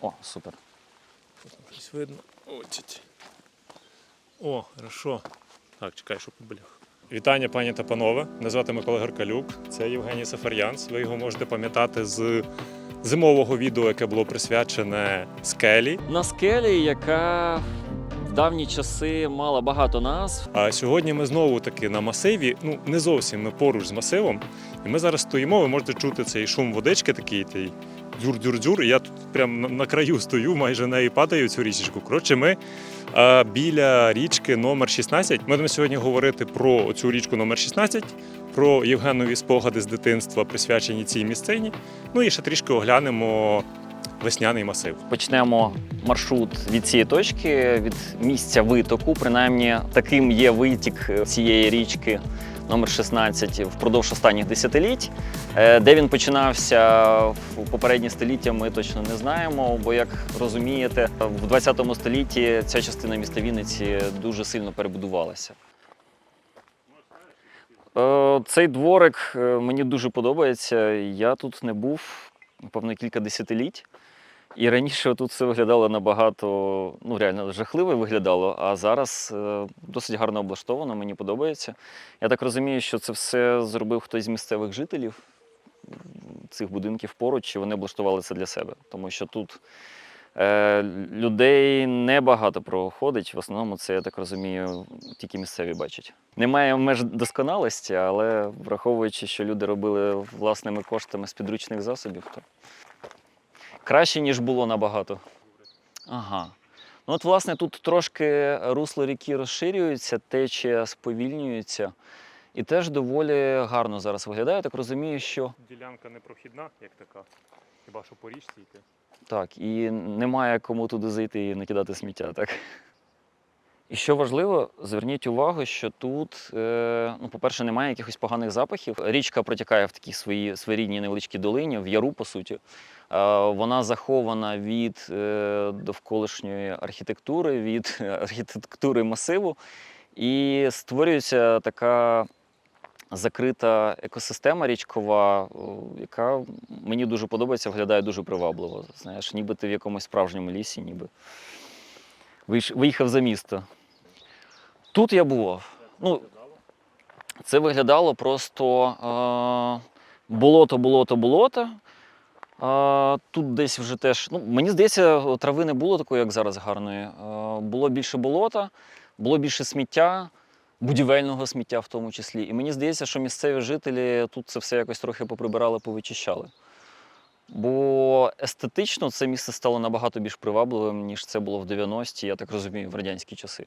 О, супер. Щось видно. О. О, хорошо. Так, чекай, щоб поблях. Вітання, пані та панове. Мене звати Микола Геркалюк. Це Євгеній Сафар'янц. Ви його можете пам'ятати з зимового відео, яке було присвячене скелі. На скелі, яка в давні часи мала багато назв. А сьогодні ми знову таки на масиві. Ну не зовсім ми поруч з масивом. І ми зараз стоїмо. Ви можете чути цей шум водички, такий дзюр-дзюр-дзюр. І я тут прямо на, краю стою, майже неї падаю цю річечку. Коротше, ми а, біля річки номер 16. Ми будемо сьогодні говорити про цю річку номер 16, про Євгенові спогади з дитинства, присвячені цій місцині. Ну і ще трішки оглянемо весняний масив. Почнемо маршрут від цієї точки, від місця витоку. Принаймні, таким є витік цієї річки номер 16 впродовж останніх десятиліть. Е, Де він починався в попередні століття, ми точно не знаємо. Бо, як розумієте, в 20 столітті ця частина міста Вінниці дуже сильно перебудувалася. Е, Цей дворик е, мені дуже подобається. Я тут не був, напевно, кілька десятиліть. І раніше тут все виглядало набагато, ну реально жахливо виглядало, а зараз е, досить гарно облаштовано, мені подобається. Я так розумію, що це все зробив хтось з місцевих жителів цих будинків поруч, чи вони облаштували це для себе. Тому що тут е, людей небагато проходить. В основному це, я так розумію, тільки місцеві бачать. Немає меж досконалості, але враховуючи, що люди робили власними коштами з підручних засобів, то краще, ніж було набагато. Ага. Ну от, власне, тут трошки русло ріки розширюється, течія сповільнюється. І теж доволі гарно зараз виглядає. Я так розумію, що Ділянка непрохідна, як така. Хіба що по річці йти. так, і немає кому туди зайти і накидати сміття, так? І що важливо, зверніть увагу, що тут, е, ну, по-перше, немає якихось поганих запахів. Річка протікає в такій своїй своєрідній невеличкій долині, в яру, по суті. Е, вона захована від е, довколишньої архітектури, від архітектури масиву. І створюється така закрита екосистема річкова, яка мені дуже подобається, виглядає дуже привабливо. Знаєш, ніби ти в якомусь справжньому лісі, ніби виїхав за місто. Тут я бував. Ну, це виглядало просто е, болото, болото, болото. Е, тут десь вже теж. Ну, мені здається, трави не було такої, як зараз гарної. Е, було більше болота, було більше сміття, будівельного сміття в тому числі. І мені здається, що місцеві жителі тут це все якось трохи поприбирали, повичищали. Бо естетично це місце стало набагато більш привабливим, ніж це було в 90-ті, я так розумію, в радянські часи.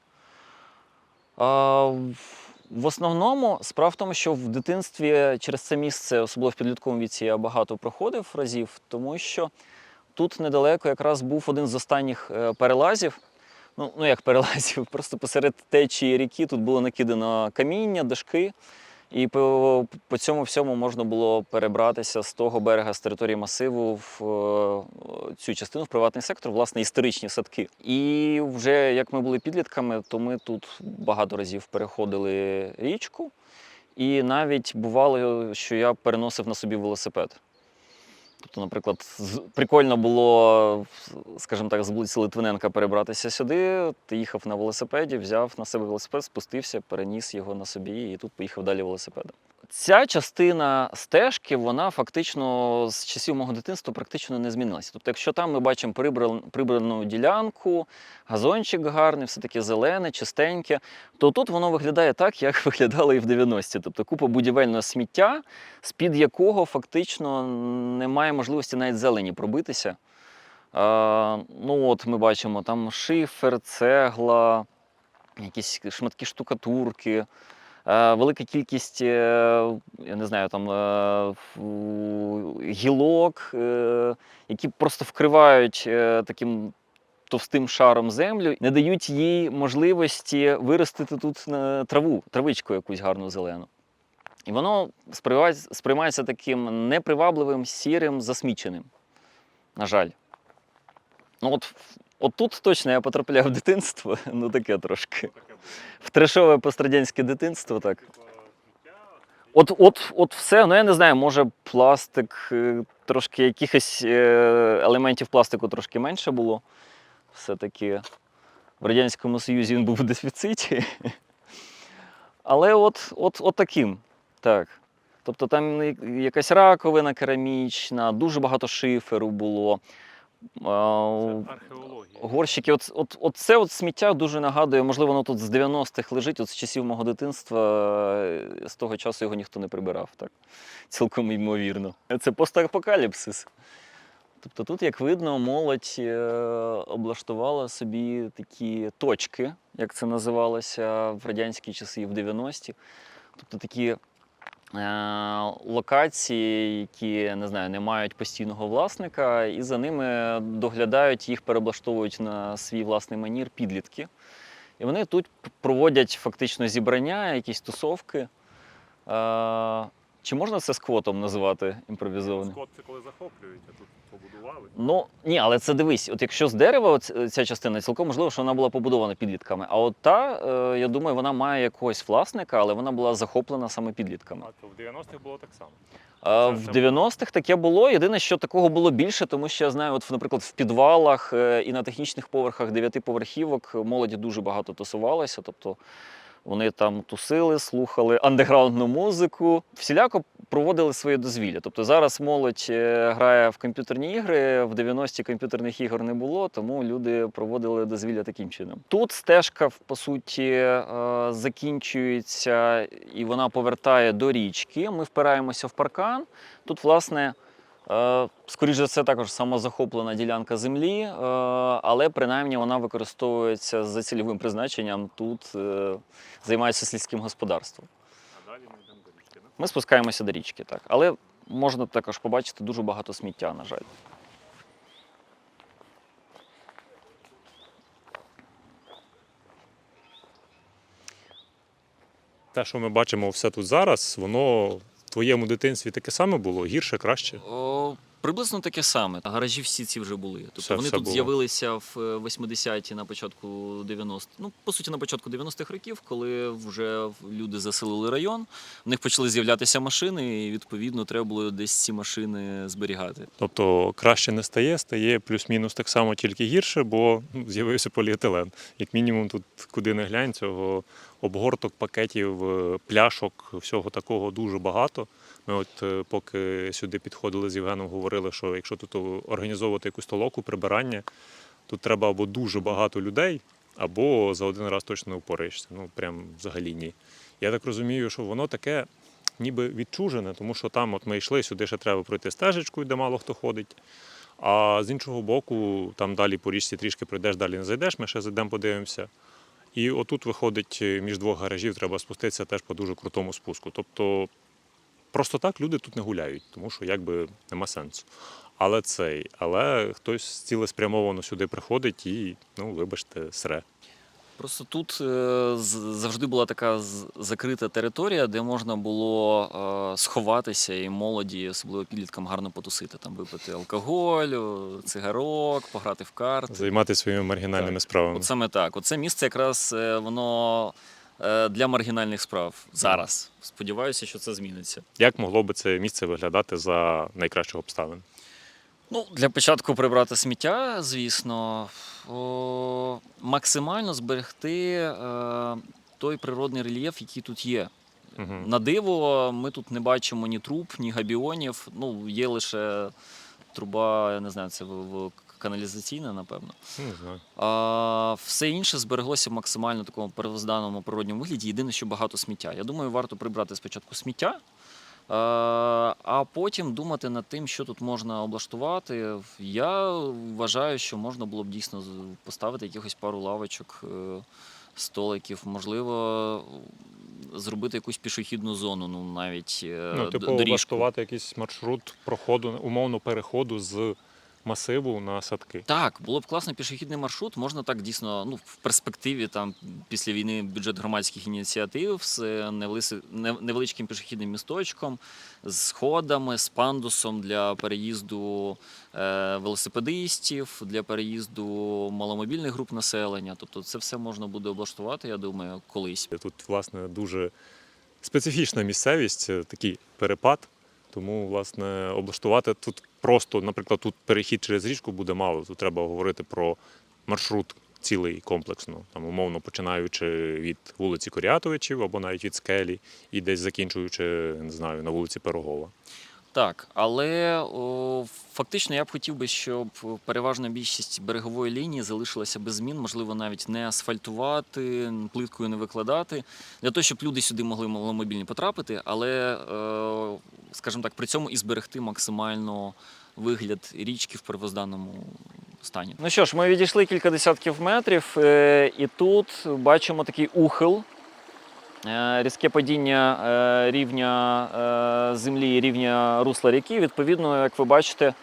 В- основному справа в тому, що в дитинстві через це місце, особливо в підлітковому віці, я багато проходив разів, тому що тут недалеко якраз був один з останніх е, перелазів. Ну, ну як перелазів, просто посеред течії ріки тут було накидано каміння, дошки. І по, по цьому всьому можна було перебратися з того берега з території масиву в е, цю частину в приватний сектор, власне, історичні садки. І вже як ми були підлітками, то ми тут багато разів переходили річку, і навіть бувало, що я переносив на собі велосипед. Тобто, наприклад, прикольно було, скажімо так, з вулиці Литвиненка перебратися сюди. Ти їхав на велосипеді, взяв на себе велосипед, спустився, переніс його на собі і тут поїхав далі велосипедом. Ця частина стежки, вона фактично з часів мого дитинства практично не змінилася. Тобто, якщо там ми бачимо прибран- прибрану ділянку, газончик гарний, все таке зелене, чистеньке, то тут воно виглядає так, як виглядало і в 90-ті. Тобто купа будівельного сміття, з-під якого фактично немає можливості навіть зелені пробитися. Е, ну от ми бачимо там шифер, цегла, якісь шматки штукатурки. Е, велика кількість, е, я не знаю, там е, гілок, які просто вкривають таким товстим шаром землю, не дають їй можливості виростити тут траву, травичку якусь гарну зелену. І воно сприймається, таким непривабливим, сірим, засміченим. На жаль. Ну от, от тут точно я потрапляв в дитинство, ну таке трошки. В трешове пострадянське дитинство, так. От, от, от все, ну я не знаю, може пластик е, трошки якихось е, елементів пластику трошки менше було. Все-таки в Радянському Союзі він був у дефіциті. Але от, от, от таким. Так. Тобто там якась раковина керамічна, дуже багато шиферу було. Горщики, от, от, от це от сміття дуже нагадує, можливо, воно тут з 90-х лежить, от з часів мого дитинства, е, з того часу його ніхто не прибирав, так? Цілком ймовірно. Це постапокаліпсис. Тобто тут, як видно, молодь е, облаштувала собі такі точки, як це називалося в радянські часи і в 90-ті. Тобто такі локації, які не знаю, не мають постійного власника, і за ними доглядають, їх переблаштовують на свій власний манір підлітки. І вони тут проводять фактично зібрання, якісь тусовки. Е, чи можна це сквотом називати імпровізованим? Скот це коли захоплюють, а тут побудували. Ну ні, але це дивись, от якщо з дерева ця частина, цілком можливо, що вона була побудована підлітками. А от та, е, я думаю, вона має якогось власника, але вона була захоплена саме підлітками. А то в 90-х було так само. А в 90-х таке було. Єдине, що такого було більше, тому що я знаю, от, наприклад, в підвалах е, і на технічних поверхах дев'ятиповерхівок молоді дуже багато тусувалася. Тобто вони там тусили, слухали андеграундну музику, всіляко проводили своє дозвілля. Тобто зараз молодь е, грає в комп'ютерні ігри, в 90-ті комп'ютерних ігор не було, тому люди проводили дозвілля таким чином. Тут стежка, по суті, е, закінчується і вона повертає до річки. Ми впираємося в паркан. Тут, власне, е, скоріш за все, також самозахоплена ділянка землі, е, але принаймні вона використовується за цільовим призначенням. Тут е, займається сільським господарством. А далі ми йдемо до річки. Ми спускаємося до річки, так. Але можна також побачити дуже багато сміття, на жаль. Те, що ми бачимо все тут зараз, воно твоєму дитинстві таке саме було, гірше, краще. О, приблизно таке саме. Гаражі всі ці вже були. Тобто Все- вони все тут було. з'явилися в е, 80-ті, на початку 90-х. Ну, по суті, на початку 90-х років, коли вже люди заселили район, в них почали з'являтися машини, і відповідно треба було десь ці машини зберігати. Тобто краще не стає, стає плюс-мінус так само, тільки гірше, бо ну, з'явився поліетилен. Як мінімум, тут куди не глянь, цього обгорток, пакетів, е, пляшок, всього такого дуже багато. Ми от е, поки сюди підходили з Євгеном, говорили, що якщо тут організовувати якусь толоку, прибирання, тут треба або дуже багато людей, або за один раз точно не впораєшся. Ну прям взагалі ні. Я так розумію, що воно таке ніби відчужене, тому що там от ми йшли, сюди ще треба пройти стежечкою, де мало хто ходить. А з іншого боку, там далі по річці трішки пройдеш, далі не зайдеш, ми ще зайдемо, подивимося. І отут виходить е, між двох гаражів, треба спуститися теж по дуже крутому спуску. Тобто просто так люди тут не гуляють, тому що якби нема сенсу. Але цей, але хтось цілеспрямовано сюди приходить і, ну, вибачте, сре. Просто тут е, завжди була така закрита територія, де можна було е, сховатися і молоді, особливо підліткам, гарно потусити. Там випити алкоголю, цигарок, пограти в карти. Займатися своїми маргінальними справами. От саме так. Оце місце якраз е, воно для маргінальних справ зараз. Сподіваюся, що це зміниться. Як могло би це місце виглядати за найкращих обставин? Ну, для початку прибрати сміття, звісно, о, максимально зберегти е, той природний рельєф, який тут є. Угу. На диво, ми тут не бачимо ні труб, ні габіонів. Ну, є лише труба, я не знаю, це в, каналізаційна, напевно. Не знаю. А, все інше збереглося в максимально такому первозданному природньому вигляді. Єдине, що багато сміття. Я думаю, варто прибрати спочатку сміття, а, а потім думати над тим, що тут можна облаштувати. Я вважаю, що можна було б дійсно поставити якихось пару лавочок, е, столиків, можливо. Зробити якусь пішохідну зону, ну навіть е, Ну, типу, доріжку. влаштувати якийсь маршрут проходу, умовно переходу з масиву на садки. Так, було б класний пішохідний маршрут. Можна так дійсно, ну в перспективі там після війни бюджет громадських ініціатив з е, невеличким пішохідним місточком, з сходами, з пандусом для переїзду е, велосипедистів, для переїзду маломобільних груп населення. Тобто, це все можна буде облаштувати, я думаю, колись. Тут, власне, дуже специфічна місцевість, е, такий перепад. Тому, власне, облаштувати тут просто, наприклад, тут перехід через річку буде мало. Тут треба говорити про маршрут цілий комплексно, там, умовно починаючи від вулиці Коріатовичів або навіть від скелі, і десь закінчуючи, не знаю, на вулиці Пирогова. Так, але о, фактично я б хотів би, щоб переважна більшість берегової лінії залишилася без змін, можливо, навіть не асфальтувати, плиткою не викладати, для того, щоб люди сюди могли маломобільні потрапити, але, е, скажімо так, при цьому і зберегти максимально вигляд річки в первозданному стані. Ну що ж, ми відійшли кілька десятків метрів, е, і тут бачимо такий ухил. Е, Різке падіння е, рівня е, землі і рівня русла ріки. Відповідно, як ви бачите,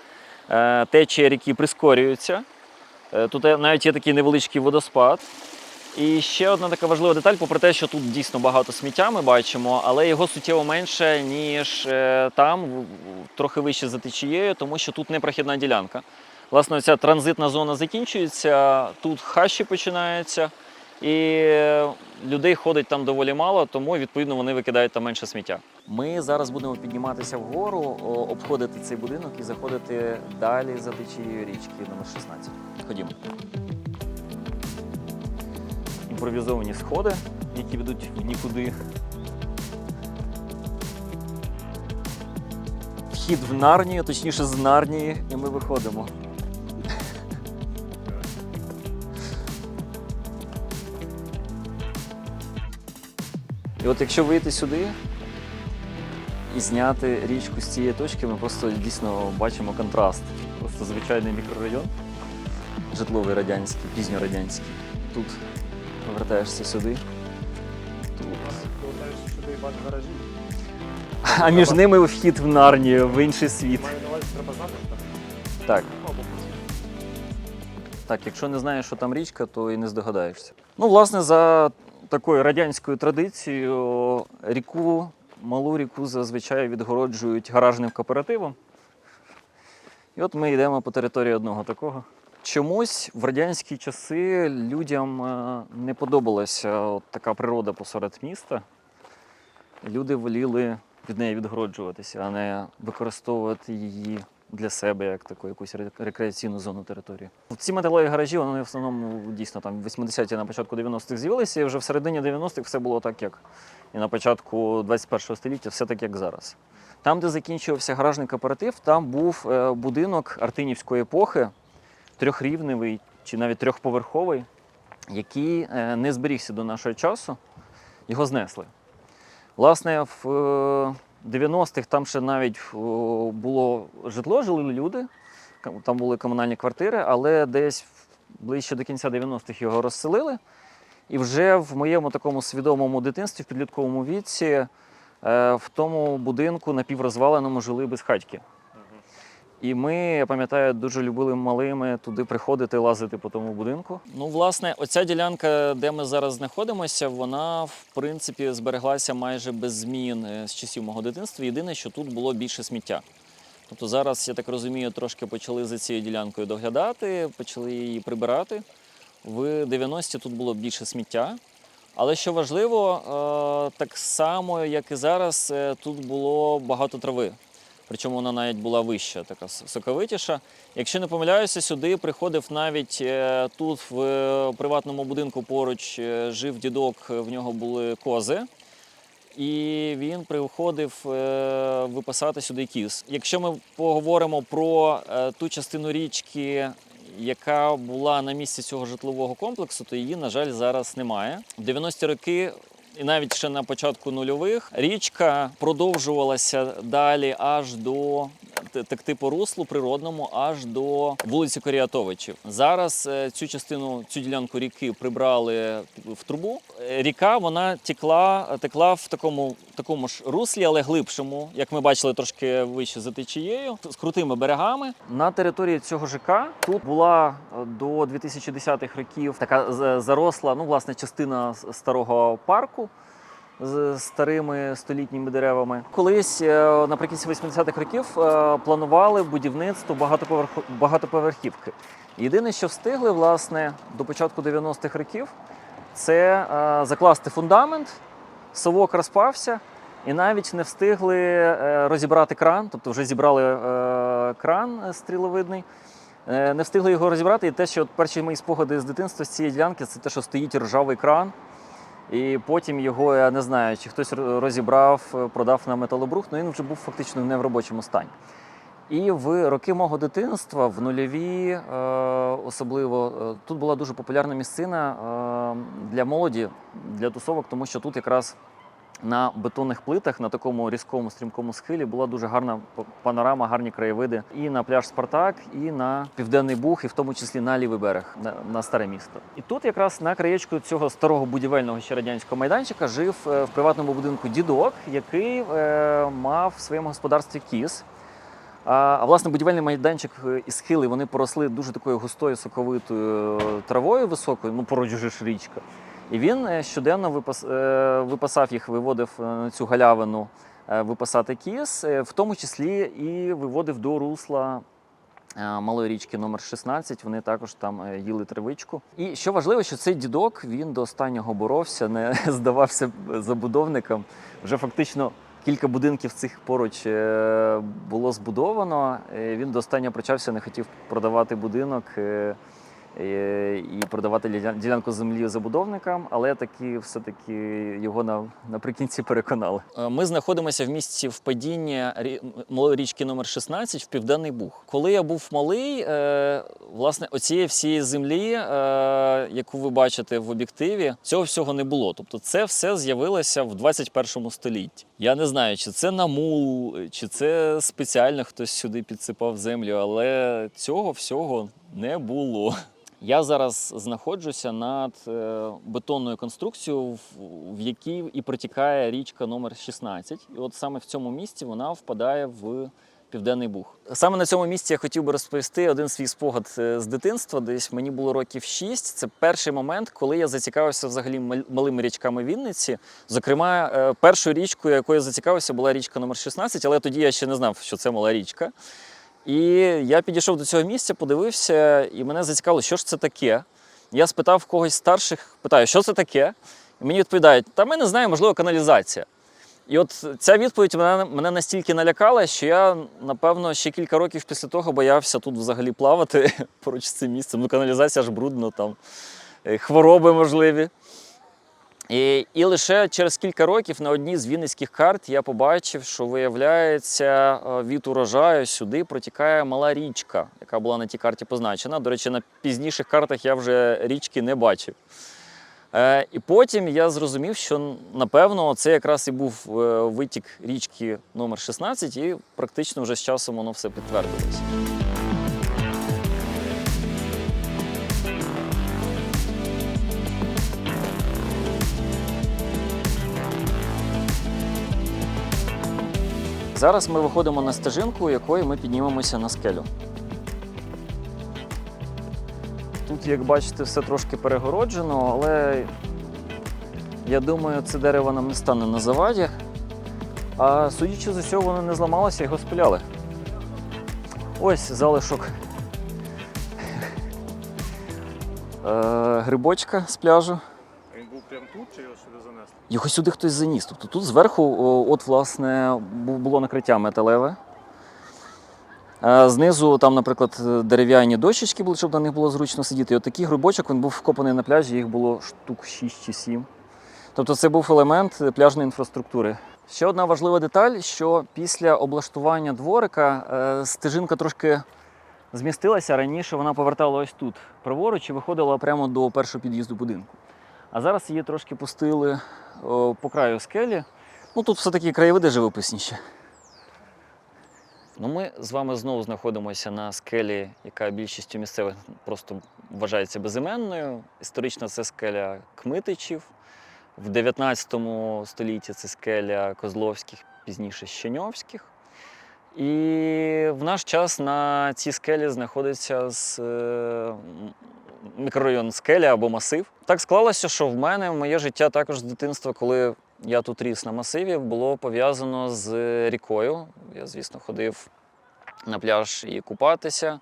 течія ріки прискорюється. Тут навіть є такий невеличкий водоспад. І ще одна така важлива деталь, попри те, що тут дійсно багато сміття ми бачимо, але його суттєво менше, ніж там, трохи вище за течією, тому що тут непрохідна ділянка. Власне, ця транзитна зона закінчується, тут хащі починаються, і е, людей ходить там доволі мало, тому відповідно вони викидають там менше сміття. Ми зараз будемо підніматися вгору, обходити цей будинок і заходити далі за течією річки номер 16. Ходімо. Імпровізовані сходи, які ведуть в нікуди. Вхід в Нарнію, точніше з Нарнії, і ми виходимо. І от якщо вийти сюди і зняти річку з цієї точки, ми просто дійсно бачимо контраст. Просто звичайний мікрорайон, житловий радянський, пізньорадянський. Тут повертаєшся сюди. Тут. Повертаєшся сюди бачу гаражі. А між ними вхід в Нарнію, в інший світ. Треба знати, Так. Так, якщо не знаєш, що там річка, то і не здогадаєшся. Ну, власне, за такою радянською традицією, ріку, малу ріку зазвичай відгороджують гаражним кооперативом. І от ми йдемо по території одного такого. Чомусь в радянські часи людям е, не подобалася от така природа посеред міста. Люди воліли від неї відгороджуватися, а не використовувати її для себе як таку якусь рекреаційну зону території. Ці металеві гаражі, вони в основному дійсно там в 80-ті на початку 90-х з'явилися, і вже в середині 90-х все було так, як і на початку 21-го століття, все так, як зараз. Там, де закінчувався гаражний кооператив, там був е, будинок артинівської епохи, трьохрівневий чи навіть трьохповерховий, який е, не зберігся до нашого часу, його знесли. Власне, в е, 90-х там ще навіть було житло, жили люди, там були комунальні квартири, але десь ближче до кінця 90-х його розселили. І вже в моєму такому свідомому дитинстві, в підлітковому віці, е, в тому будинку напіврозваленому жили безхатьки. І ми, я пам'ятаю, дуже любили малими туди приходити, лазити по тому будинку. Ну, власне, оця ділянка, де ми зараз знаходимося, вона в принципі збереглася майже без змін е, з часів мого дитинства. Єдине, що тут було більше сміття. Тобто зараз, я так розумію, трошки почали за цією ділянкою доглядати, почали її прибирати. В 90-ті тут було більше сміття. Але що важливо, е, так само, як і зараз, е, тут було багато трави. Причому вона навіть була вища, така соковитіша. Якщо не помиляюся, сюди приходив навіть е, тут, в е, приватному будинку поруч е, жив дідок, в нього були кози. І він приходив випасати сюди кіз. Якщо ми поговоримо про ту частину річки, яка була на місці цього житлового комплексу, то її, на жаль, зараз немає. В 90-ті роки. І навіть ще на початку нульових річка продовжувалася далі аж до текти по руслу природному, аж до вулиці Коріатовичів. Зараз е, цю частину, цю ділянку ріки прибрали в трубу. Е, Ріка вона текла, текла в такому, такому ж руслі, але глибшому, як ми бачили, трошки вище за течією, з крутими берегами. На території цього ЖК тут була е, до 2010-х років така заросла, ну власне, частина старого парку з старими столітніми деревами. Колись е, наприкінці 80-х років е, планували будівництво багатоповерху- багатоповерхівки. Єдине, що встигли власне до початку 90-х років, це е, закласти фундамент, совок розпався, І навіть не встигли розібрати кран, тобто вже зібрали кран стріловидний. Не встигли його розібрати. І те, що перші мої спогади з дитинства з цієї ділянки, це те, що стоїть ржавий кран. І потім його, я не знаю, чи хтось розібрав, е, продав на металобрухт, але він вже був фактично не в робочому стані. І в роки мого дитинства, в нульові, е, особливо, е, тут була дуже популярна місцина для молоді, для тусовок, тому що тут якраз на бетонних плитах на такому різкому стрімкому схилі була дуже гарна панорама, гарні краєвиди і на пляж Спартак, і на південний Буг, і в тому числі на лівий берег, на, на старе місто. І тут, якраз на краєчку цього старого будівельного ще радянського майданчика, жив е, в приватному будинку дідок, який е, мав в своєму господарстві кіз. А, а власне будівельний майданчик е, і схили вони поросли дуже такою густою соковитою е, травою високою, ну поруч же ж річка. І він е, щоденно випас, е, випасав їх, виводив е, на цю галявину е, випасати кіз, е, в тому числі і виводив до русла е, малої річки номер 16. Вони також там е, їли травичку. І що важливо, що цей дідок він до останнього боровся, не здавався забудовникам. Вже фактично кілька будинків цих поруч е, було збудовано. Е, Він до останнього причався, не хотів продавати будинок. Е, І продавати ля- ділянку землі забудовникам, але таки все-таки його на, наприкінці переконали. Е, Ми знаходимося в місці впадіння малої річки номер 16 в Південний Буг. Коли я був малий, е, власне, оцієї всієї землі, яку ви бачите в об'єктиві, цього всього не було. Тобто, це все з'явилося в 21 столітті. Я не знаю, чи це намул, чи це спеціально хтось сюди підсипав землю, але цього всього не було. Я зараз знаходжуся над е, бетонною конструкцією, в, якій і протікає річка номер 16. І от саме в цьому місці вона впадає в Південний Буг. Саме на цьому місці я хотів би розповісти один свій спогад е, з дитинства. Десь мені було років 6. Це перший момент, коли я зацікавився взагалі мал- малими річками Вінниці. Зокрема, е, першою річкою, якою я зацікавився, була річка номер 16, але тоді я ще не знав, що це мала річка. І я підійшов до цього місця, подивився, і мене зацікавило, що ж це таке. Я спитав когось старших, питаю, що це таке? І мені відповідають, та ми не знаємо, можливо, каналізація. І от ця відповідь мене, мене настільки налякала, що я, напевно, ще кілька років після того боявся тут взагалі плавати поруч з цим місцем. Ну, каналізація ж брудно, там е, хвороби можливі. І, і лише через кілька років на одній з вінницьких карт я побачив, що виявляється, е, від урожаю сюди протікає мала річка, яка була на тій карті позначена. До речі, на пізніших картах я вже річки не бачив. Е, і потім я зрозумів, що напевно це якраз і був е, витік річки номер 16, і практично вже з часом воно все підтвердилось. Зараз ми виходимо на стежинку, якою ми піднімемося на скелю. Тут, як бачите, все трошки перегороджено, але я думаю, це дерево нам не стане на заваді. А судячи з усього, воно не зламалося, його спиляли. Ось залишок е, грибочка з пляжу. Прямо тут чи його сюди занесли? Його сюди хтось заніс. Тобто тут зверху, от, власне, було накриття металеве. Е, Знизу, там, наприклад, дерев'яні дощечки були, щоб на них було зручно сидіти. І от такий грибочок він був вкопаний на пляжі, їх було штук 6 чи 7. Тобто це був елемент пляжної інфраструктури. Ще одна важлива деталь, що після облаштування дворика е, стежинка трошки змістилася. Раніше вона повертала ось тут, праворуч, і виходила прямо до першого під'їзду будинку. А зараз її трошки пустили по краю скелі. Ну тут все-таки краєвиди живописніші. Ну, ми з вами знову знаходимося на скелі, яка більшістю місцевих просто вважається безіменною. Історично це скеля Кмитичів. В 19 столітті це скеля Козловських, пізніше Щеньовських. І в наш час на цій скелі знаходиться з, е, мікрорайон скеля або масив. Так склалося, що в мене моє життя також з дитинства, коли я тут ріс на масиві, було пов'язано з рікою. Я, звісно, ходив на пляж і купатися.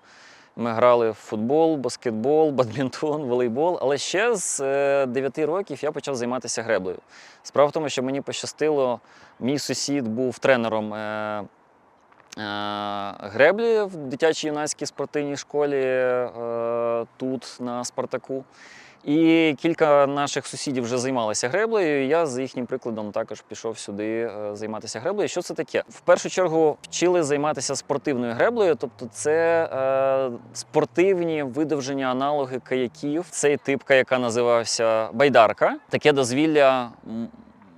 Ми грали в футбол, баскетбол, бадмінтон, волейбол. Але ще з 9 років я почав займатися греблею. Справа в тому, що мені пощастило, мій сусід був тренером е, е, греблі в дитячій юнацькій спортивній школі е, тут на Спартаку. І кілька наших сусідів вже займалися греблею. і Я за їхнім прикладом також пішов сюди е, займатися греблею. Що це таке? В першу чергу вчили займатися спортивною греблею, тобто це е, спортивні видовжені аналоги каяків. Цей тип каяка називався байдарка. Таке дозвілля.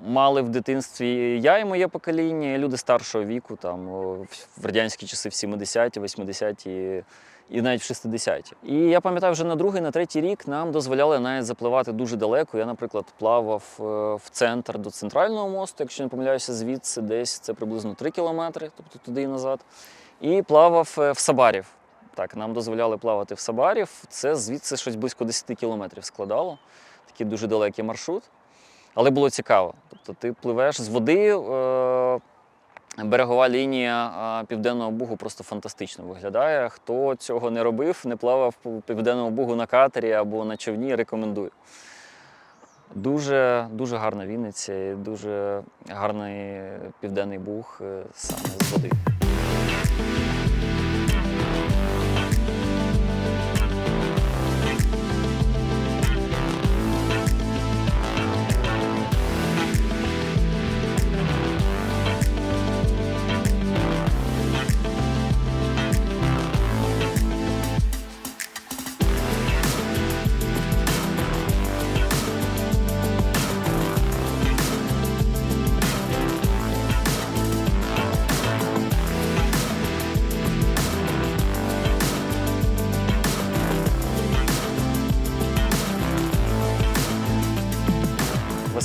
Мали в дитинстві я і моє покоління, і люди старшого віку, там в- в радянські часи, в 70-ті, 80-ті і навіть в 60-ті. І я пам'ятаю, вже на другий, на третій рік нам дозволяли навіть запливати дуже далеко. Я, наприклад, плавав е, в центр до центрального мосту, якщо не помиляюся, звідси десь це приблизно 3 кілометри, тобто туди і назад. І плавав е, в Сабарів. Так, нам дозволяли плавати в Сабарів. Це звідси щось близько 10 кілометрів складало. Такий дуже далекий маршрут. Але було цікаво. Тобто ти пливеш з води. Е- Берегова лінія Південного Бугу просто фантастично виглядає. Хто цього не робив, не плавав по Південному Бугу на катері або на човні, рекомендую. Дуже, дуже гарна Вінниця і дуже гарний Південний Буг е, саме з води.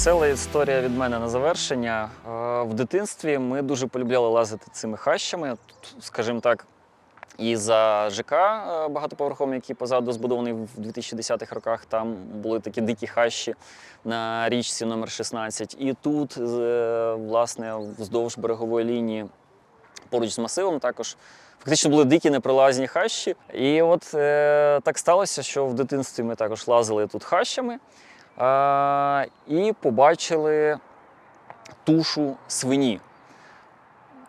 Весела історія від мене на завершення. Е, В дитинстві ми дуже полюбляли лазити цими хащами. Тут, скажімо так, і за ЖК е, багатоповерховим, який позаду збудований в 2010-х роках, там були такі дикі хащі на річці номер 16. І тут, е, власне, вздовж берегової лінії, поруч з масивом, також фактично були дикі непролазні хащі. І от е, так сталося, що в дитинстві ми також лазили тут хащами. І побачили тушу свині.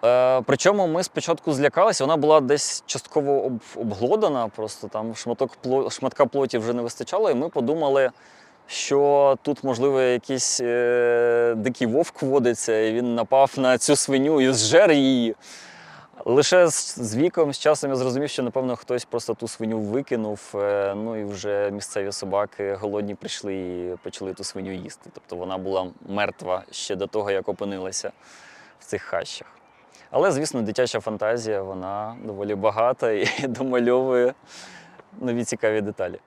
Е, причому ми спочатку злякалися, вона була десь частково обглодана, просто там шматок шматка плоті вже не вистачало, і ми подумали, що тут, можливо, якийсь е, дикий вовк водиться, і він напав на цю свиню і зжер її. Лише з, віком, з часом я зрозумів, що напевно хтось просто ту свиню викинув. е, Ну і вже місцеві собаки голодні прийшли і почали ту свиню їсти. Тобто вона була мертва ще до того, як опинилася в цих хащах. Але, звісно, дитяча фантазія вона доволі багата і домальовує нові цікаві деталі.